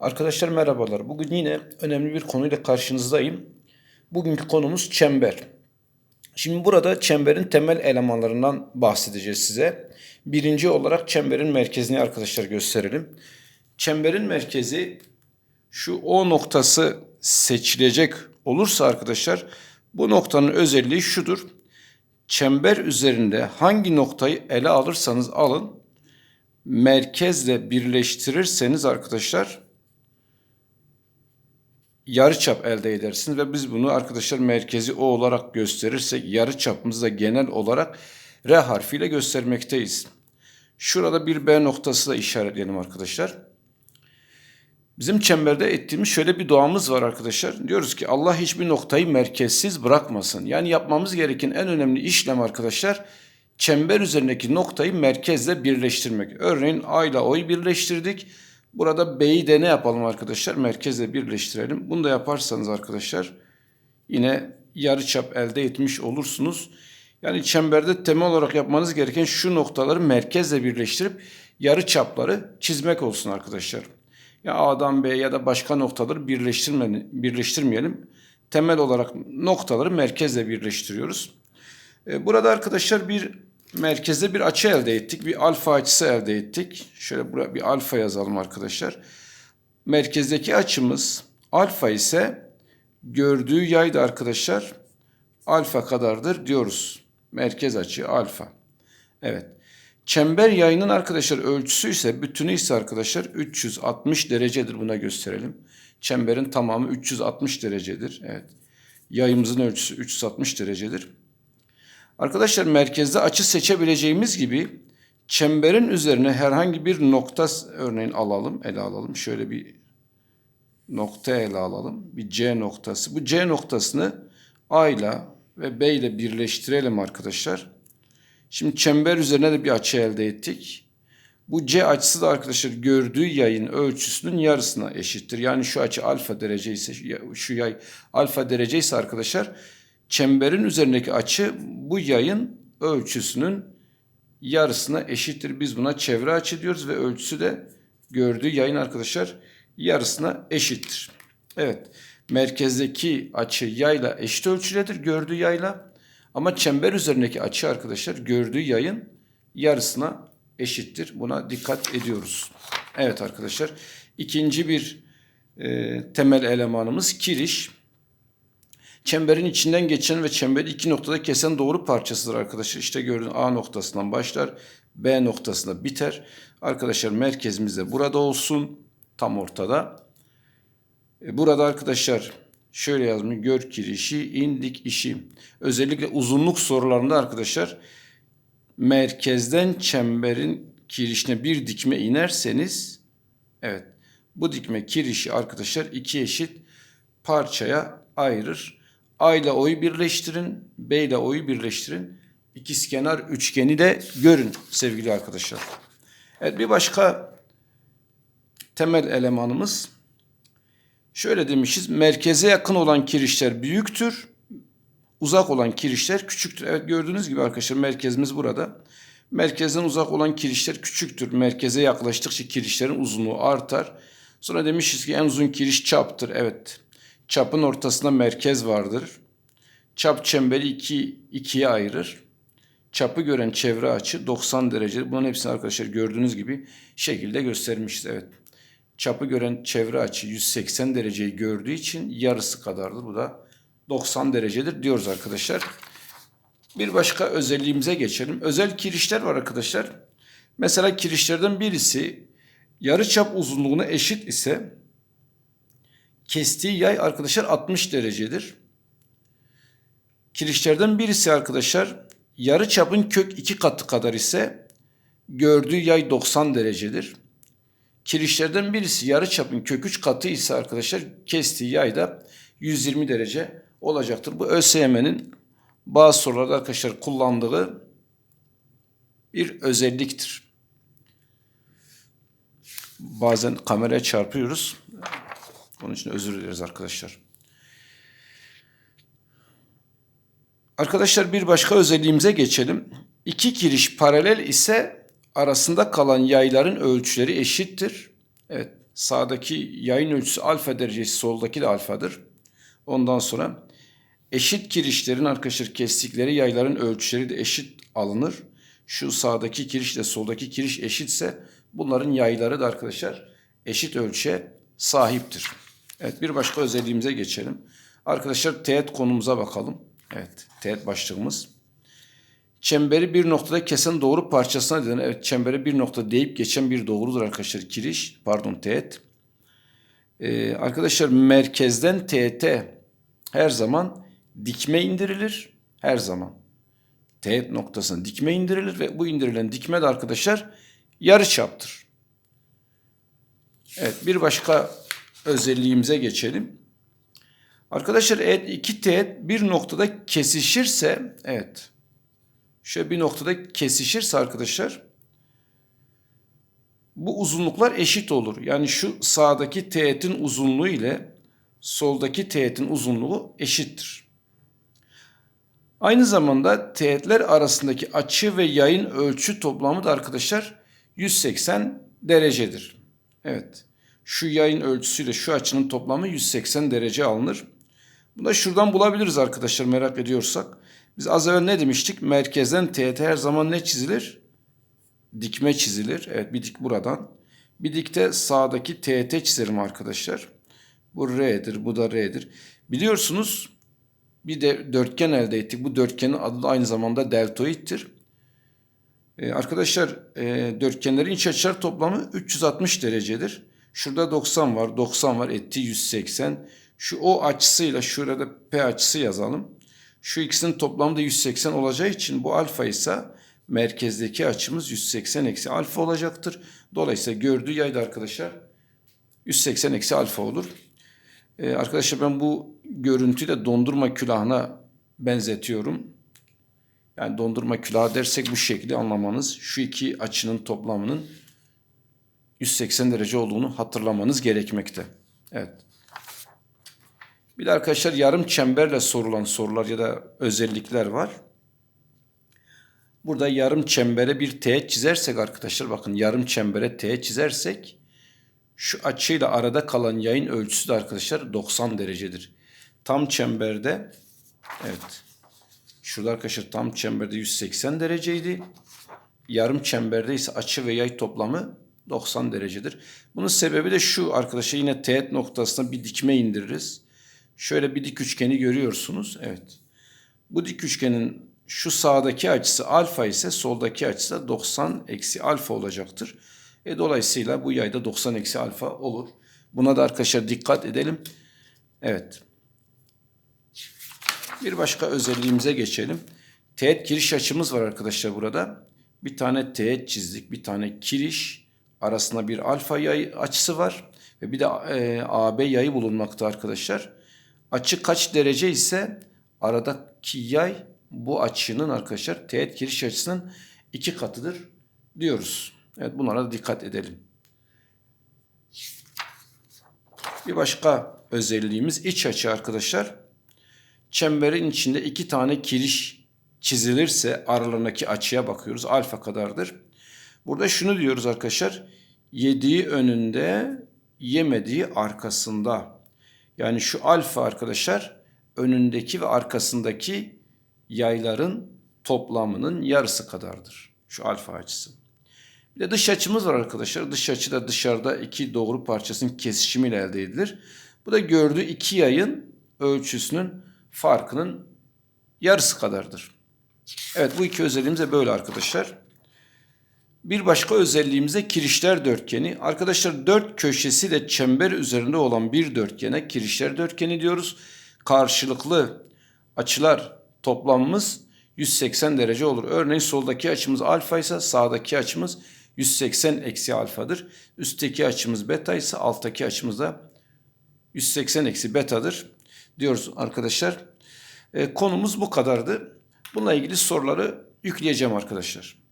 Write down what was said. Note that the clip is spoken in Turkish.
Arkadaşlar merhabalar. Bugün yine önemli bir konuyla karşınızdayım. Bugünkü konumuz çember. Şimdi burada çemberin temel elemanlarından bahsedeceğiz size. Birinci olarak çemberin merkezini arkadaşlar gösterelim. Çemberin merkezi şu O noktası seçilecek olursa arkadaşlar bu noktanın özelliği şudur. Çember üzerinde hangi noktayı ele alırsanız alın merkezle birleştirirseniz arkadaşlar yarıçap elde edersiniz ve biz bunu arkadaşlar merkezi O olarak gösterirsek yarıçapımızı da genel olarak R harfiyle göstermekteyiz. Şurada bir B noktası da işaretleyelim arkadaşlar. Bizim çemberde ettiğimiz şöyle bir duamız var arkadaşlar. Diyoruz ki Allah hiçbir noktayı merkezsiz bırakmasın. Yani yapmamız gereken en önemli işlem arkadaşlar çember üzerindeki noktayı merkezle birleştirmek. Örneğin A ile O'yu birleştirdik. Burada B'yi de ne yapalım arkadaşlar? Merkezle birleştirelim. Bunu da yaparsanız arkadaşlar yine yarıçap elde etmiş olursunuz. Yani çemberde temel olarak yapmanız gereken şu noktaları merkezle birleştirip yarı çapları çizmek olsun arkadaşlar. Ya A'dan B ya da başka noktaları birleştirmeyelim. Temel olarak noktaları merkezle birleştiriyoruz. E, burada arkadaşlar bir merkezde bir açı elde ettik. Bir alfa açısı elde ettik. Şöyle buraya bir alfa yazalım arkadaşlar. Merkezdeki açımız alfa ise gördüğü yay da arkadaşlar alfa kadardır diyoruz. Merkez açı alfa. Evet. Çember yayının arkadaşlar ölçüsü ise bütünü ise arkadaşlar 360 derecedir buna gösterelim. Çemberin tamamı 360 derecedir. Evet. Yayımızın ölçüsü 360 derecedir. Arkadaşlar merkezde açı seçebileceğimiz gibi çemberin üzerine herhangi bir nokta örneğin alalım, ele alalım. Şöyle bir nokta ele alalım. Bir C noktası. Bu C noktasını A ile ve B ile birleştirelim arkadaşlar. Şimdi çember üzerine de bir açı elde ettik. Bu C açısı da arkadaşlar gördüğü yayın ölçüsünün yarısına eşittir. Yani şu açı alfa derece ise şu yay alfa derece ise arkadaşlar çemberin üzerindeki açı bu yayın ölçüsünün yarısına eşittir. Biz buna çevre açı diyoruz ve ölçüsü de gördüğü yayın arkadaşlar yarısına eşittir. Evet merkezdeki açı yayla eşit ölçüdedir gördüğü yayla ama çember üzerindeki açı arkadaşlar gördüğü yayın yarısına eşittir. Buna dikkat ediyoruz. Evet arkadaşlar ikinci bir e, temel elemanımız kiriş. Çemberin içinden geçen ve çemberi iki noktada kesen doğru parçasıdır arkadaşlar. İşte gördüğün A noktasından başlar, B noktasında biter. Arkadaşlar merkezimiz de burada olsun, tam ortada. E, burada arkadaşlar şöyle yazmış, gör kirişi, indik işi. Özellikle uzunluk sorularında arkadaşlar merkezden çemberin kirişine bir dikme inerseniz, evet bu dikme kirişi arkadaşlar iki eşit parçaya ayırır. A ile O'yu birleştirin, B ile O'yu birleştirin. İkizkenar üçgeni de görün sevgili arkadaşlar. Evet bir başka temel elemanımız şöyle demişiz. Merkeze yakın olan kirişler büyüktür. Uzak olan kirişler küçüktür. Evet gördüğünüz gibi arkadaşlar merkezimiz burada. Merkezden uzak olan kirişler küçüktür. Merkeze yaklaştıkça kirişlerin uzunluğu artar. Sonra demişiz ki en uzun kiriş çaptır. Evet Çapın ortasında merkez vardır. Çap çemberi iki, ikiye ayırır. Çapı gören çevre açı 90 derece. Bunun hepsini arkadaşlar gördüğünüz gibi şekilde göstermişiz. Evet. Çapı gören çevre açı 180 dereceyi gördüğü için yarısı kadardır. Bu da 90 derecedir diyoruz arkadaşlar. Bir başka özelliğimize geçelim. Özel kirişler var arkadaşlar. Mesela kirişlerden birisi yarı çap uzunluğuna eşit ise kestiği yay arkadaşlar 60 derecedir. Kirişlerden birisi arkadaşlar yarı çapın kök 2 katı kadar ise gördüğü yay 90 derecedir. Kirişlerden birisi yarı çapın kök 3 katı ise arkadaşlar kestiği yay da 120 derece olacaktır. Bu ÖSYM'nin bazı sorularda arkadaşlar kullandığı bir özelliktir. Bazen kameraya çarpıyoruz. Onun için özür dileriz arkadaşlar. Arkadaşlar bir başka özelliğimize geçelim. İki kiriş paralel ise arasında kalan yayların ölçüleri eşittir. Evet Sağdaki yayın ölçüsü alfa derecesi, soldaki de alfadır. Ondan sonra eşit kirişlerin arkadaşlar kestikleri yayların ölçüleri de eşit alınır. Şu sağdaki kirişle soldaki kiriş eşitse bunların yayları da arkadaşlar eşit ölçüye sahiptir. Evet bir başka özelliğimize geçelim. Arkadaşlar teğet konumuza bakalım. Evet teğet başlığımız. Çemberi bir noktada kesen doğru parçasına denen, evet çembere bir nokta deyip geçen bir doğrudur arkadaşlar kiriş, pardon teğet. Ee, arkadaşlar merkezden teğete her zaman dikme indirilir, her zaman. Teğet noktasına dikme indirilir ve bu indirilen dikme de arkadaşlar yarıçaptır. Evet bir başka özelliğimize geçelim. Arkadaşlar eğer iki teğet bir noktada kesişirse, evet şöyle bir noktada kesişirse arkadaşlar bu uzunluklar eşit olur. Yani şu sağdaki teğetin uzunluğu ile soldaki teğetin uzunluğu eşittir. Aynı zamanda teğetler arasındaki açı ve yayın ölçü toplamı da arkadaşlar 180 derecedir. Evet. Şu yayın ölçüsüyle şu açının toplamı 180 derece alınır. Bunu da şuradan bulabiliriz arkadaşlar merak ediyorsak. Biz az evvel ne demiştik? Merkezden teğete her zaman ne çizilir? Dikme çizilir. Evet bir dik buradan. Bir dikte sağdaki teğete çizerim arkadaşlar. Bu R'dir, bu da R'dir. Biliyorsunuz bir de dörtgen elde ettik. Bu dörtgenin adı da aynı zamanda deltoittir. Ee, arkadaşlar e, dörtgenlerin iç açılar toplamı 360 derecedir. Şurada 90 var, 90 var, etti 180. Şu O açısıyla şurada P açısı yazalım. Şu ikisinin toplamı da 180 olacağı için bu alfa ise merkezdeki açımız 180 eksi alfa olacaktır. Dolayısıyla gördüğü yayda arkadaşlar 180 eksi alfa olur. Ee, arkadaşlar ben bu görüntüyü de dondurma külahına benzetiyorum. Yani dondurma külahı dersek bu şekilde anlamanız şu iki açının toplamının 180 derece olduğunu hatırlamanız gerekmekte. Evet. Bir de arkadaşlar yarım çemberle sorulan sorular ya da özellikler var. Burada yarım çembere bir teğet çizersek arkadaşlar bakın yarım çembere teğet çizersek şu açıyla arada kalan yayın ölçüsü de arkadaşlar 90 derecedir. Tam çemberde evet şurada arkadaşlar tam çemberde 180 dereceydi. Yarım çemberde ise açı ve yay toplamı 90 derecedir. Bunun sebebi de şu arkadaşlar yine teğet noktasına bir dikme indiririz. Şöyle bir dik üçgeni görüyorsunuz. Evet. Bu dik üçgenin şu sağdaki açısı alfa ise soldaki açısı da 90 eksi alfa olacaktır. E, dolayısıyla bu yayda 90 eksi alfa olur. Buna da arkadaşlar dikkat edelim. Evet. Bir başka özelliğimize geçelim. Teğet giriş açımız var arkadaşlar burada. Bir tane teğet çizdik. Bir tane kiriş. Arasında bir alfa yay açısı var. Ve bir de e, AB yayı bulunmakta arkadaşlar. Açı kaç derece ise aradaki yay bu açının arkadaşlar teğet giriş açısının iki katıdır diyoruz. Evet bunlara da dikkat edelim. Bir başka özelliğimiz iç açı arkadaşlar. Çemberin içinde iki tane kiriş çizilirse aralarındaki açıya bakıyoruz. Alfa kadardır. Burada şunu diyoruz arkadaşlar. Yediği önünde, yemediği arkasında. Yani şu alfa arkadaşlar önündeki ve arkasındaki yayların toplamının yarısı kadardır. Şu alfa açısı. Bir de dış açımız var arkadaşlar. Dış açı da dışarıda iki doğru parçasının kesişimiyle elde edilir. Bu da gördüğü iki yayın ölçüsünün farkının yarısı kadardır. Evet bu iki özelliğimiz de böyle arkadaşlar. Bir başka özelliğimiz de kirişler dörtgeni. Arkadaşlar dört köşesi de çember üzerinde olan bir dörtgene kirişler dörtgeni diyoruz. Karşılıklı açılar toplamımız 180 derece olur. Örneğin soldaki açımız alfa ise sağdaki açımız 180 eksi alfadır. Üstteki açımız beta ise alttaki açımız da 180 eksi betadır diyoruz arkadaşlar. E, konumuz bu kadardı. Bununla ilgili soruları yükleyeceğim arkadaşlar.